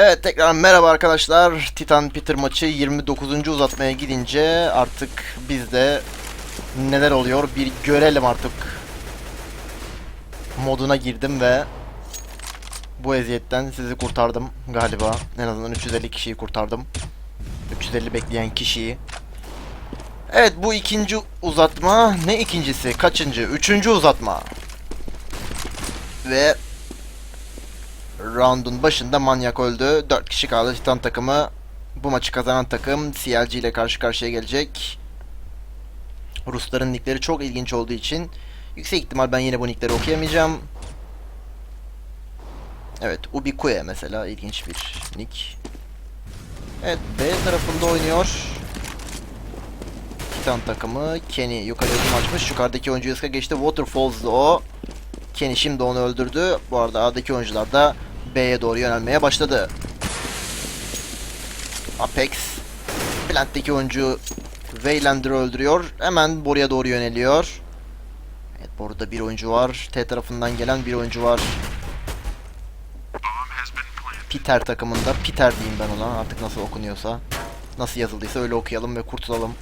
Evet tekrar merhaba arkadaşlar. Titan Peter maçı 29. uzatmaya gidince artık biz de neler oluyor bir görelim artık. Moduna girdim ve bu eziyetten sizi kurtardım galiba. En azından 350 kişiyi kurtardım. 350 bekleyen kişiyi. Evet bu ikinci uzatma. Ne ikincisi? Kaçıncı? Üçüncü uzatma. Ve Round'un başında manyak öldü. 4 kişi kaldı Titan takımı. Bu maçı kazanan takım CLG ile karşı karşıya gelecek. Rusların nickleri çok ilginç olduğu için yüksek ihtimal ben yine bu nickleri okuyamayacağım. Evet, Ubikuya mesela ilginç bir nick. Evet, B tarafında oynuyor. Titan takımı. Kenny yukarıya hücum açmış. Yukarıdaki oyuncu ıska geçti. Waterfalls'da o. Kenny şimdi onu öldürdü. Bu arada A'daki oyuncular da B'ye doğru yönelmeye başladı. Apex Plant'teki oyuncu Waylander'ı öldürüyor. Hemen Boru'ya doğru yöneliyor. Evet Boru'da bir oyuncu var. T tarafından gelen bir oyuncu var. Peter takımında. Peter diyeyim ben ona artık nasıl okunuyorsa. Nasıl yazıldıysa öyle okuyalım ve kurtulalım.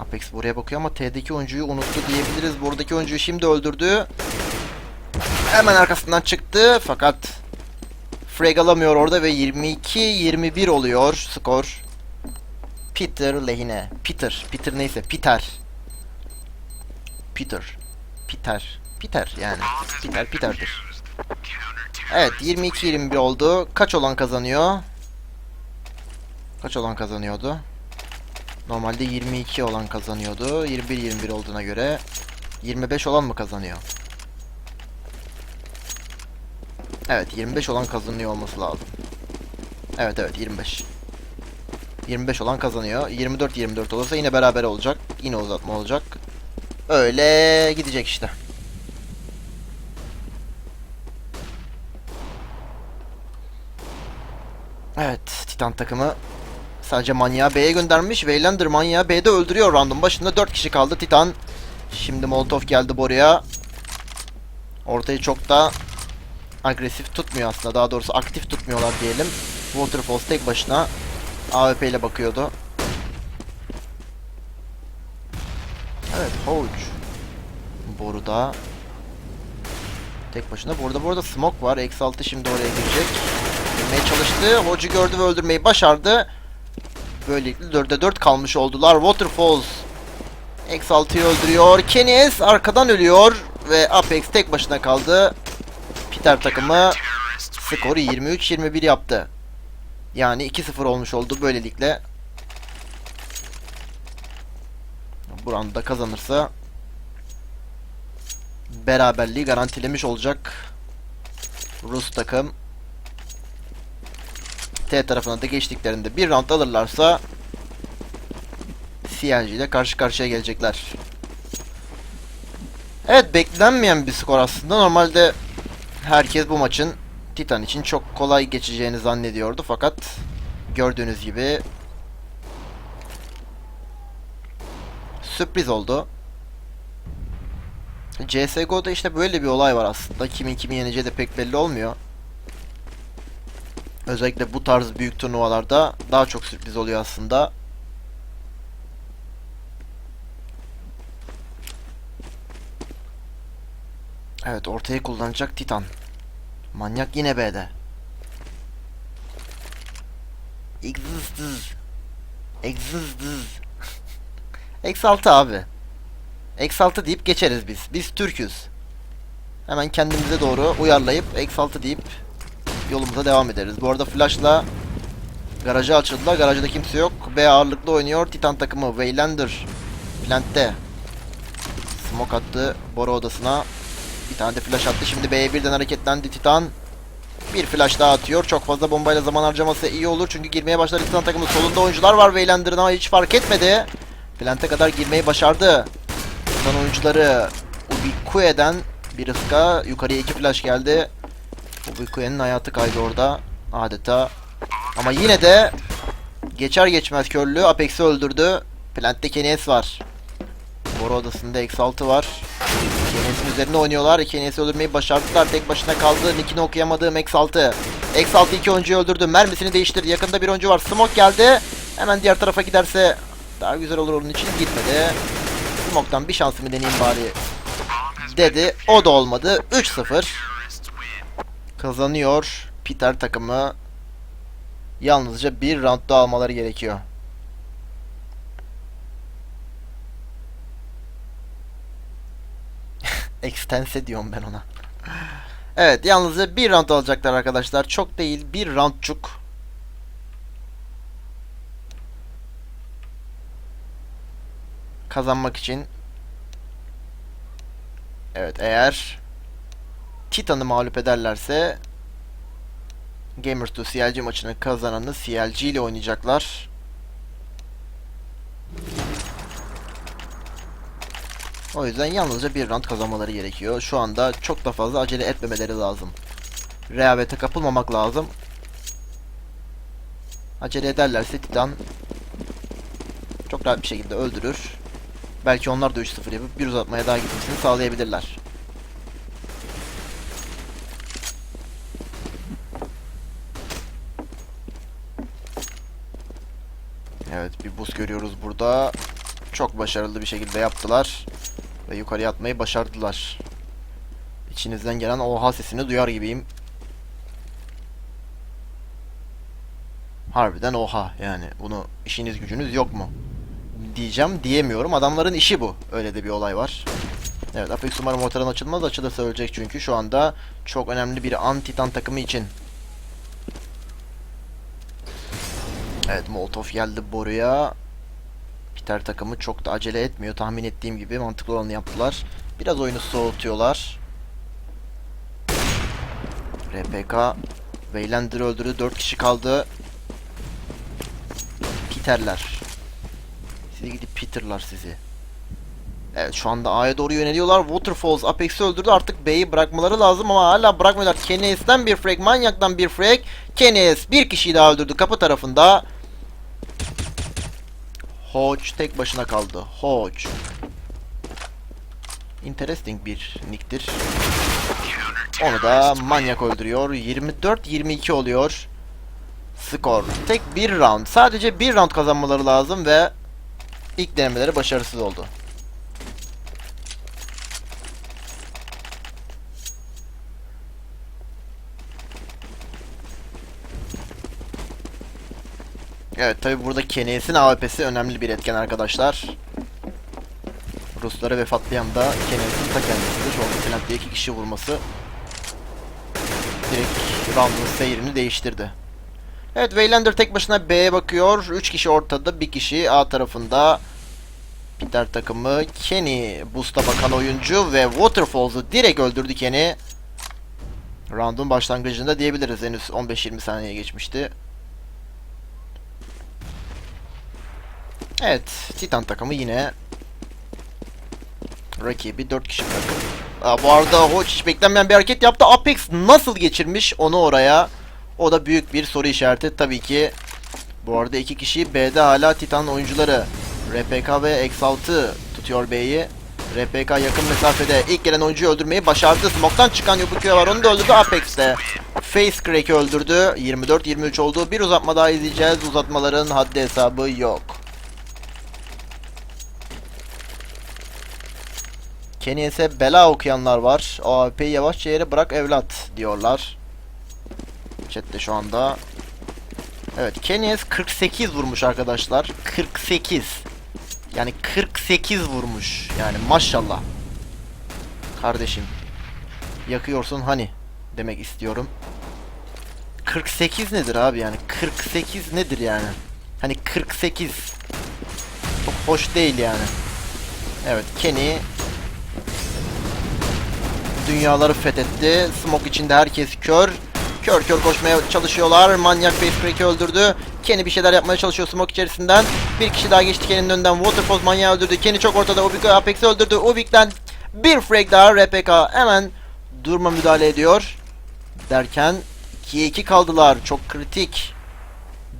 Apex buraya bakıyor ama T'deki oyuncuyu unuttu diyebiliriz. Buradaki oyuncuyu şimdi öldürdü. Hemen arkasından çıktı fakat frag alamıyor orada ve 22-21 oluyor skor. Peter lehine. Peter. Peter neyse. Peter. Peter. Peter. Peter yani. Peter Peter'dir. Evet 22-21 oldu. Kaç olan kazanıyor? Kaç olan kazanıyordu? Normalde 22 olan kazanıyordu. 21-21 olduğuna göre 25 olan mı kazanıyor? Evet 25 olan kazanıyor olması lazım. Evet evet 25. 25 olan kazanıyor. 24-24 olursa yine beraber olacak. Yine uzatma olacak. Öyle gidecek işte. Evet Titan takımı sadece manyağı B'ye göndermiş. Waylander manyağı B'de öldürüyor random. Başında 4 kişi kaldı Titan. Şimdi Molotov geldi buraya. Ortayı çok da agresif tutmuyor aslında. Daha doğrusu aktif tutmuyorlar diyelim. Waterfalls tek başına AWP ile bakıyordu. Evet, Hoge. Boruda. Tek başına. Burada burada smoke var. X6 şimdi oraya girecek. Girmeye çalıştı. Hoge'u gördü ve öldürmeyi başardı. Böylelikle 4'e 4 kalmış oldular. Waterfalls X6'yı öldürüyor. Kenes arkadan ölüyor. Ve Apex tek başına kaldı. Peter takımı skoru 23-21 yaptı. Yani 2-0 olmuş oldu böylelikle. Bu da kazanırsa beraberliği garantilemiş olacak. Rus takım T tarafına da geçtiklerinde bir round alırlarsa CNG ile karşı karşıya gelecekler. Evet beklenmeyen bir skor aslında. Normalde herkes bu maçın Titan için çok kolay geçeceğini zannediyordu fakat gördüğünüz gibi sürpriz oldu. CSGO'da işte böyle bir olay var aslında. Kimin kimi yeneceği de pek belli olmuyor. Özellikle bu tarz büyük turnuvalarda daha çok sürpriz oluyor aslında. Evet ortayı kullanacak Titan. Manyak yine B'de. Existız. Existız. X6 abi. X6 deyip geçeriz biz. Biz Türk'üz. Hemen kendimize doğru uyarlayıp X6 deyip yolumuza devam ederiz. Bu arada flashla garajı açıldılar. Garajda kimse yok. B ağırlıklı oynuyor. Titan takımı Waylander Plant'te smoke attı boru odasına. Bir tane de flash attı. Şimdi B'ye birden hareketlendi Titan. Bir flash daha atıyor. Çok fazla bombayla zaman harcaması iyi olur. Çünkü girmeye başlar Titan takımı. Solunda oyuncular var Waylander'ın ama hiç fark etmedi. Plant'e kadar girmeyi başardı. Titan oyuncuları Ubikue'den bir ıska. Yukarıya iki flash geldi. Ubikue'nin hayatı kaydı orada. Adeta. Ama yine de geçer geçmez körlüğü Apex'i öldürdü. Plant'te Kenes var. Boru odasında X6 var. Kenes'in üzerine oynuyorlar. Kenes'i öldürmeyi başardılar. Tek başına kaldı. Nick'ini okuyamadığım X6. X6 iki oyuncuyu öldürdü. Mermisini değiştirdi. Yakında bir oyuncu var. Smoke geldi. Hemen diğer tarafa giderse daha güzel olur onun için. Gitmedi. Smoke'tan bir şansımı deneyeyim bari dedi. O da olmadı. 3-0. Kazanıyor Peter takımı. Yalnızca bir roundda almaları gerekiyor. Extense diyorum ben ona. Evet yalnızca bir round alacaklar arkadaşlar. Çok değil bir roundçuk. Kazanmak için. Evet eğer Titan'ı mağlup ederlerse Gamers 2 CLG maçının kazananı CLG ile oynayacaklar. O yüzden yalnızca bir round kazanmaları gerekiyor. Şu anda çok da fazla acele etmemeleri lazım. Rehavete kapılmamak lazım. Acele ederlerse Titan çok rahat bir şekilde öldürür. Belki onlar da 3-0 yapıp bir uzatmaya daha gitmesini sağlayabilirler. Evet bir buz görüyoruz burada. Çok başarılı bir şekilde yaptılar. Ve yukarıya atmayı başardılar. İçinizden gelen oha sesini duyar gibiyim. Harbiden oha yani. Bunu işiniz gücünüz yok mu? Diyeceğim diyemiyorum. Adamların işi bu. Öyle de bir olay var. Evet Apex umarım ortadan açılmaz. Açılırsa ölecek çünkü şu anda çok önemli bir an-titan takımı için. Evet Molotov geldi boruya. Peter takımı çok da acele etmiyor. Tahmin ettiğim gibi mantıklı olanı yaptılar. Biraz oyunu soğutuyorlar. RPK Weylander'ı öldürdü. 4 kişi kaldı. Peter'ler. Sizi gidip Peter'lar sizi. Evet şu anda A'ya doğru yöneliyorlar. Waterfalls Apex'i öldürdü. Artık B'yi bırakmaları lazım ama hala bırakmıyorlar. Kenes'ten bir frag, Manyak'tan bir frag. Kenes bir kişiyi daha öldürdü kapı tarafında. Hodge tek başına kaldı. Hodge. Interesting bir nicktir. Onu da manyak öldürüyor. 24-22 oluyor. Skor. Tek bir round. Sadece bir round kazanmaları lazım ve ilk denemeleri başarısız oldu. Evet tabi burada Kenes'in AWP'si önemli bir etken arkadaşlar. Ruslara vefatlayan da Kenes'in ta kendisidir. Anda Plant'te iki kişi vurması direkt round'un seyrini değiştirdi. Evet Waylander tek başına B'ye bakıyor. 3 kişi ortada, bir kişi A tarafında. Peter takımı Kenny boost'a bakan oyuncu ve Waterfalls'u direkt öldürdü Kenny. Round'un başlangıcında diyebiliriz. Henüz 15-20 saniye geçmişti. Evet, Titan takımı yine rakibi 4 kişi bırakıp Aa, bu arada Hodge hiç beklenmeyen bir hareket yaptı. Apex nasıl geçirmiş onu oraya? O da büyük bir soru işareti tabii ki. Bu arada iki kişi B'de hala Titan oyuncuları. RPK ve X6 tutuyor B'yi. RPK yakın mesafede ilk gelen oyuncuyu öldürmeyi başardı. Smoke'tan çıkan Yubuki'ye var onu da öldürdü Apex'te. Face Crack'i öldürdü. 24-23 oldu. Bir uzatma daha izleyeceğiz. Uzatmaların haddi hesabı yok. Kenyes'e bela okuyanlar var. AWP'yi yavaşça yere bırak evlat diyorlar. Chat'te şu anda. Evet Kenyes 48 vurmuş arkadaşlar. 48. Yani 48 vurmuş. Yani maşallah. Kardeşim. Yakıyorsun hani demek istiyorum. 48 nedir abi yani? 48 nedir yani? Hani 48. Çok hoş değil yani. Evet Kenny dünyaları fethetti. Smoke içinde herkes kör. Kör kör koşmaya çalışıyorlar. Manyak Facecrack'i öldürdü. Kenny bir şeyler yapmaya çalışıyor Smoke içerisinden. Bir kişi daha geçti Kenny'nin önünden. Waterfalls manyağı öldürdü. Kenny çok ortada. Ubik'i Apex'i öldürdü. Ubik'ten bir frag daha. RPK hemen durma müdahale ediyor. Derken 2'ye 2 kaldılar. Çok kritik.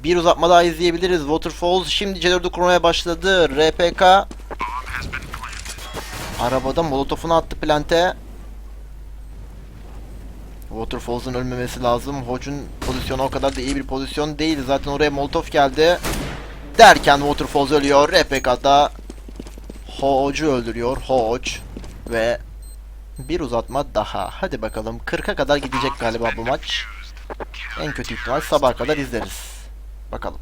Bir uzatma daha izleyebiliriz. Waterfalls şimdi C4'ü kurmaya başladı. RPK arabada molotofunu attı plante. Waterfalls'un ölmemesi lazım. Hodge'un pozisyonu o kadar da iyi bir pozisyon değil. Zaten oraya Molotov geldi. Derken Waterfalls ölüyor. RPK'da Hodge'u öldürüyor. Hodge ve bir uzatma daha. Hadi bakalım. 40'a kadar gidecek galiba bu maç. En kötü ihtimal sabah kadar izleriz. Bakalım.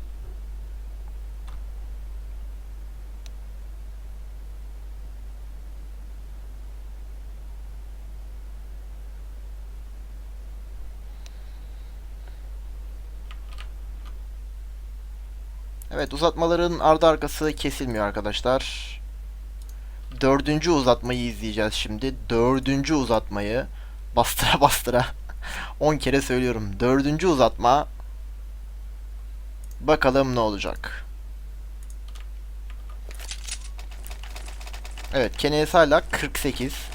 Evet uzatmaların ardı arkası kesilmiyor arkadaşlar. Dördüncü uzatmayı izleyeceğiz şimdi. Dördüncü uzatmayı bastıra bastıra 10 kere söylüyorum. Dördüncü uzatma. Bakalım ne olacak. Evet Kenes hala 48.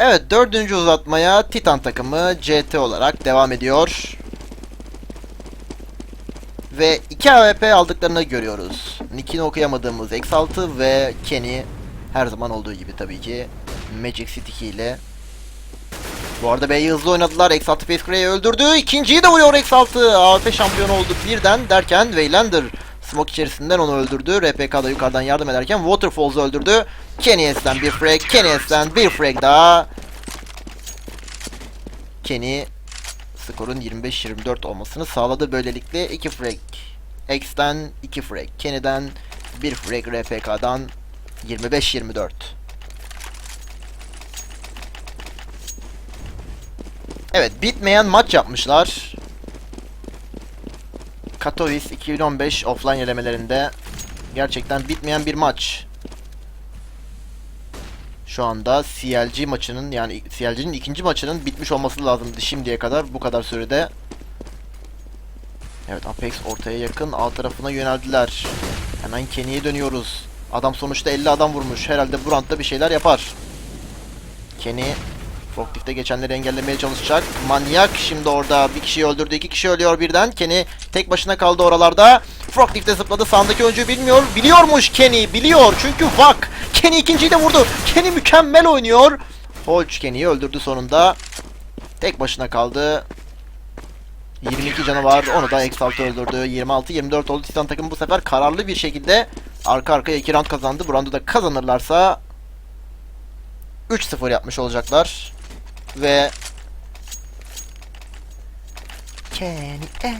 Evet dördüncü uzatmaya Titan takımı CT olarak devam ediyor. Ve 2 AWP aldıklarını görüyoruz. Nick'ini okuyamadığımız X6 ve Kenny her zaman olduğu gibi tabii ki Magic City ile. Bu arada B'yi hızlı oynadılar. X6 Face öldürdü. İkinciyi de vuruyor X6. AWP şampiyonu oldu birden derken Waylander Smoke içerisinden onu öldürdü. RPK da yukarıdan yardım ederken Waterfalls'u öldürdü. Kenny S'den bir frag. Kenny S'den bir frag daha. Kenny skorun 25-24 olmasını sağladı. Böylelikle 2 frag X'ten 2 frag Kenny'den 1 frag RPK'dan 25-24 Evet bitmeyen maç yapmışlar. Katowice 2015 offline elemelerinde gerçekten bitmeyen bir maç. Şu anda CLG maçının yani CLG'nin ikinci maçının bitmiş olması lazımdı şimdiye kadar bu kadar sürede. Evet Apex ortaya yakın A tarafına yöneldiler. Hemen Kenny'ye dönüyoruz. Adam sonuçta 50 adam vurmuş. Herhalde bu roundda bir şeyler yapar. Kenny Forklift'te geçenleri engellemeye çalışacak. Manyak şimdi orada bir kişiyi öldürdü. iki kişi ölüyor birden. Kenny tek başına kaldı oralarda. Forklift'te zıpladı. Sağındaki oyuncuyu bilmiyor. Biliyormuş Kenny. Biliyor. Çünkü Vak. Kenny ikinciyi de vurdu. Kenny mükemmel oynuyor. Hodge Kenny'yi öldürdü sonunda. Tek başına kaldı. 22 canı var. Onu da X6 öldürdü. 26-24 oldu. Titan takımı bu sefer kararlı bir şekilde arka arkaya 2 round kazandı. Bu roundu da kazanırlarsa 3-0 yapmış olacaklar. Ve Kenny S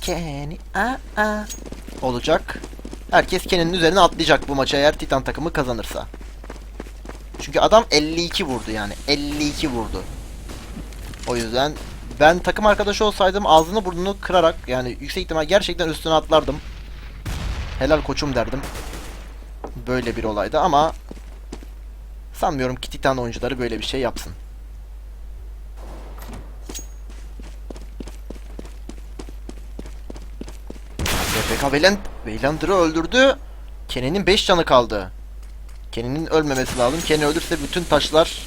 Kenny A A olacak. Herkes Kenny'nin üzerine atlayacak bu maça eğer Titan takımı kazanırsa. Çünkü adam 52 vurdu yani. 52 vurdu. O yüzden ben takım arkadaşı olsaydım ağzını burnunu kırarak yani yüksek ihtimal gerçekten üstüne atlardım. Helal koçum derdim. Böyle bir olaydı ama sanmıyorum ki Titan oyuncuları böyle bir şey yapsın. RPK Weyland Weylander'ı öldürdü. Kenny'nin 5 canı kaldı. Kenny'nin ölmemesi lazım. Kenny ölürse bütün taşlar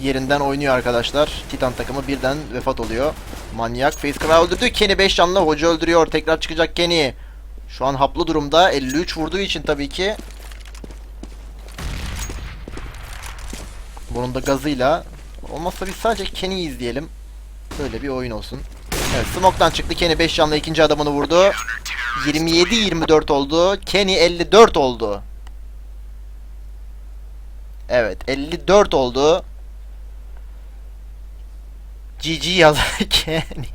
yerinden oynuyor arkadaşlar. Titan takımı birden vefat oluyor. Manyak Face Cry öldürdü. Kenny 5 canlı hoca öldürüyor. Tekrar çıkacak Kenny. Şu an haplı durumda. 53 vurduğu için tabii ki. Bunun da gazıyla. Olmazsa biz sadece Kenny'yi izleyelim. Böyle bir oyun olsun. Evet Smoke'dan çıktı. Kenny 5 canlı ikinci adamını vurdu. 27-24 oldu. Kenny 54 oldu. Evet 54 oldu. GG yaz Kenny.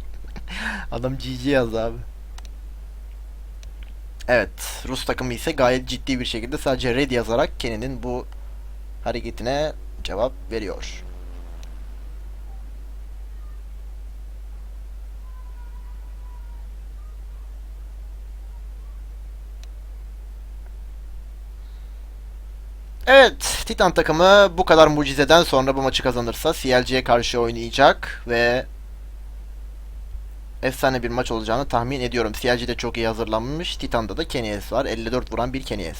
Adam GG yaz abi. Evet Rus takımı ise gayet ciddi bir şekilde sadece red yazarak Kenny'nin bu hareketine cevap veriyor. Evet, Titan takımı bu kadar mucizeden sonra bu maçı kazanırsa CLG'ye karşı oynayacak ve efsane bir maç olacağını tahmin ediyorum. CLG de çok iyi hazırlanmış. Titan'da da Kenyes var. 54 vuran bir Kenyes.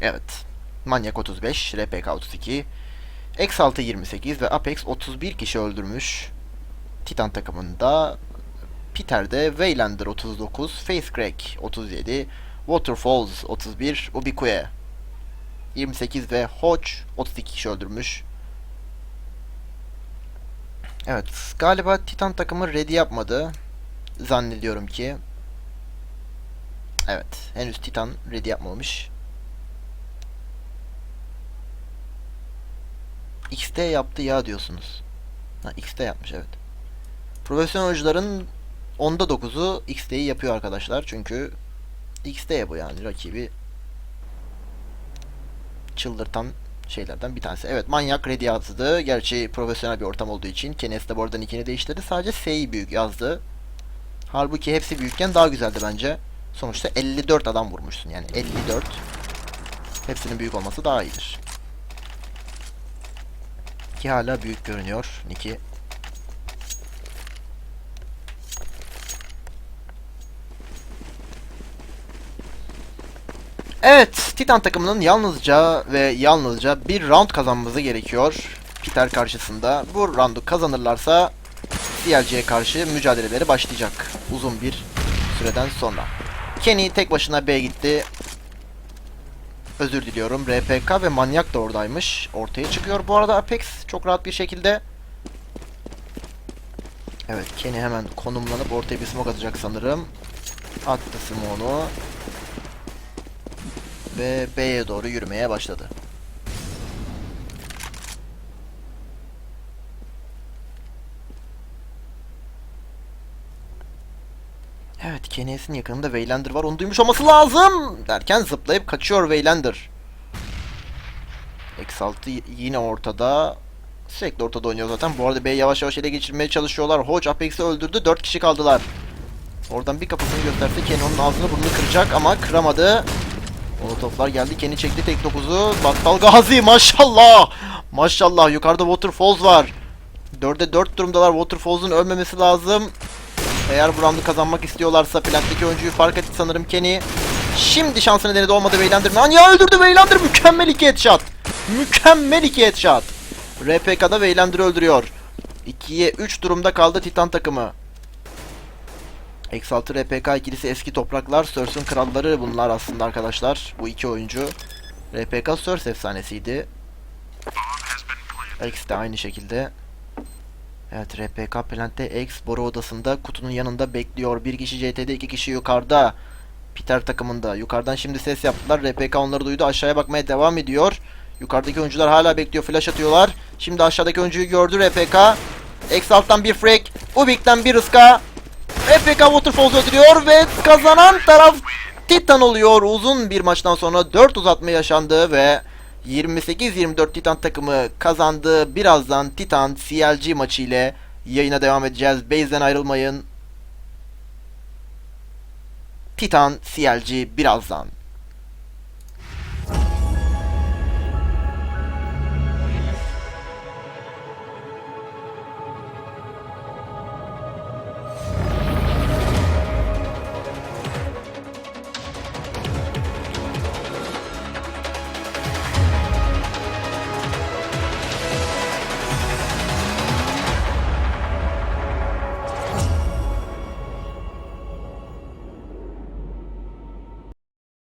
Evet. Manyak 35, RPK 32, X6 28 ve Apex 31 kişi öldürmüş. Titan takımında Peter'de Waylander 39, Face Crack 37, Waterfalls 31, Ubiquoe 28 ve Hodge 32 kişi öldürmüş. Evet, galiba Titan takımı ready yapmadı. Zannediyorum ki. Evet, henüz Titan ready yapmamış. XT yaptı ya diyorsunuz. Ha, XT yapmış evet. Profesyonel oyuncuların onda 9'u XT'yi yapıyor arkadaşlar. Çünkü XT bu yani rakibi çıldırtan şeylerden bir tanesi. Evet manyak ready yazdı. Gerçi profesyonel bir ortam olduğu için Kenes de bu arada nickini değiştirdi. Sadece S'yi büyük yazdı. Halbuki hepsi büyükken daha güzeldi bence. Sonuçta 54 adam vurmuşsun yani 54. Hepsinin büyük olması daha iyidir. Ki hala büyük görünüyor Nick'i. Evet, Titan takımının yalnızca ve yalnızca bir round kazanması gerekiyor. Peter karşısında. Bu roundu kazanırlarsa CLC'ye karşı mücadeleleri başlayacak. Uzun bir süreden sonra. Kenny tek başına B gitti. Özür diliyorum. RPK ve Manyak da oradaymış. Ortaya çıkıyor bu arada Apex çok rahat bir şekilde. Evet Kenny hemen konumlanıp ortaya bir smoke atacak sanırım. Attı smoke'unu. Ve B'ye doğru yürümeye başladı. Evet, Kenny's'in yakınında Waylander var. Onu duymuş olması lazım. Derken zıplayıp kaçıyor Waylander. X6 y- yine ortada. Sürekli ortada oynuyor zaten. Bu arada B'yi yavaş yavaş ele geçirmeye çalışıyorlar. Hodge Apex'i öldürdü. 4 kişi kaldılar. Oradan bir kafasını gösterse Kenny onun ağzını burnunu kıracak ama kıramadı. Molotoflar geldi. Kenny çekti tek 9'u. Battal Gazi maşallah. Maşallah yukarıda Waterfalls var. 4'e 4 durumdalar. Waterfalls'un ölmemesi lazım. Eğer bu roundu kazanmak istiyorlarsa planttaki oyuncuyu fark etti sanırım Kenny. Şimdi şansını denedi olmadı Waylander. Anya öldürdü Waylander. Mükemmel iki headshot. Mükemmel iki headshot. RPK'da Waylander'ı öldürüyor. 2'ye 3 durumda kaldı Titan takımı. X6 RPK ikilisi eski topraklar. Surf'ün kralları bunlar aslında arkadaşlar. Bu iki oyuncu. RPK Surf efsanesiydi. X de aynı şekilde. Evet RPK Plant'te X boru odasında kutunun yanında bekliyor. Bir kişi CT'de iki kişi yukarıda. Peter takımında. Yukarıdan şimdi ses yaptılar. RPK onları duydu. Aşağıya bakmaya devam ediyor. Yukarıdaki oyuncular hala bekliyor. Flash atıyorlar. Şimdi aşağıdaki oyuncuyu gördü RPK. X alttan bir frag. Ubik'ten bir ıska. RPK Waterfalls öldürüyor ve kazanan taraf Titan oluyor. Uzun bir maçtan sonra 4 uzatma yaşandı ve 28-24 Titan takımı kazandı. Birazdan Titan CLG maçı ile yayına devam edeceğiz. Base'den ayrılmayın. Titan CLG birazdan.